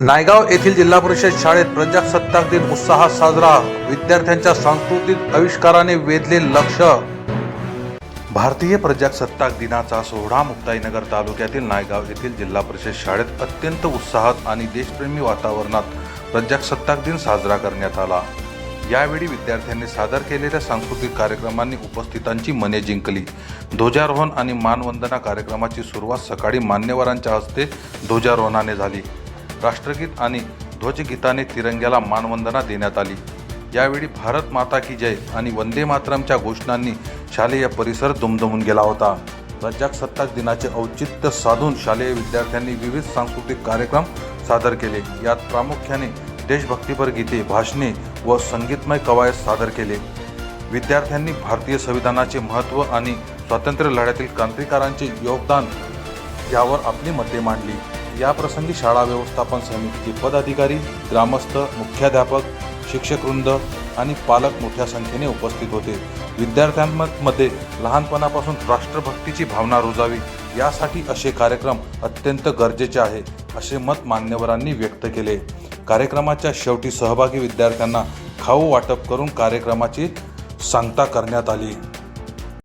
नायगाव येथील जिल्हा परिषद शाळेत प्रजासत्ताक दिन उत्साहात साजरा विद्यार्थ्यांच्या सांस्कृतिक आविष्काराने वेधले लक्ष. भारतीय प्रजासत्ताक दिनाचा सोहळा मुक्ताईनगर तालुक्यातील नायगाव येथील जिल्हा परिषद शाळेत अत्यंत उत्साहात आणि देशप्रेमी वातावरणात प्रजासत्ताक दिन साजरा करण्यात आला. यावेळी विद्यार्थ्यांनी सादर केलेल्या सांस्कृतिक कार्यक्रमांनी उपस्थितांची मने जिंकली. ध्वजारोहण आणि मानवंदना कार्यक्रमाची सुरुवात सकाळी मान्यवरांच्या हस्ते ध्वजारोहणाने झाली. राष्ट्रगीत आणि ध्वजगीताने तिरंग्याला मानवंदना देण्यात आली. यावेळी भारत माता की जय आणि वंदे मातरमच्या घोषणांनी शालेय परिसर दुमदुमून गेला होता. प्रजासत्ताक दिनाचे औचित्य साधून शालेय विद्यार्थ्यांनी विविध सांस्कृतिक कार्यक्रम सादर केले. यात प्रामुख्याने देशभक्तीपर गीते भाषणे व संगीतमय कवायत सादर केले. विद्यार्थ्यांनी भारतीय संविधानाचे महत्त्व आणि स्वातंत्र्य लढ्यातील क्रांतिकारांचे योगदान यावर आपली मते मांडली. याप्रसंगी शाळा व्यवस्थापन समितीचे पदाधिकारी ग्रामस्थ मुख्याध्यापक शिक्षकवृंद आणि पालक मोठ्या संख्येने उपस्थित होते. विद्यार्थ्यांमध्ये लहानपणापासून राष्ट्रभक्तीची भावना रुजावी. यासाठी असे कार्यक्रम अत्यंत गरजेचे आहे असे मत मान्यवरांनी व्यक्त केले. कार्यक्रमाच्या शेवटी सहभागी विद्यार्थ्यांना खाऊ वाटप करून कार्यक्रमाची सांगता करण्यात आली.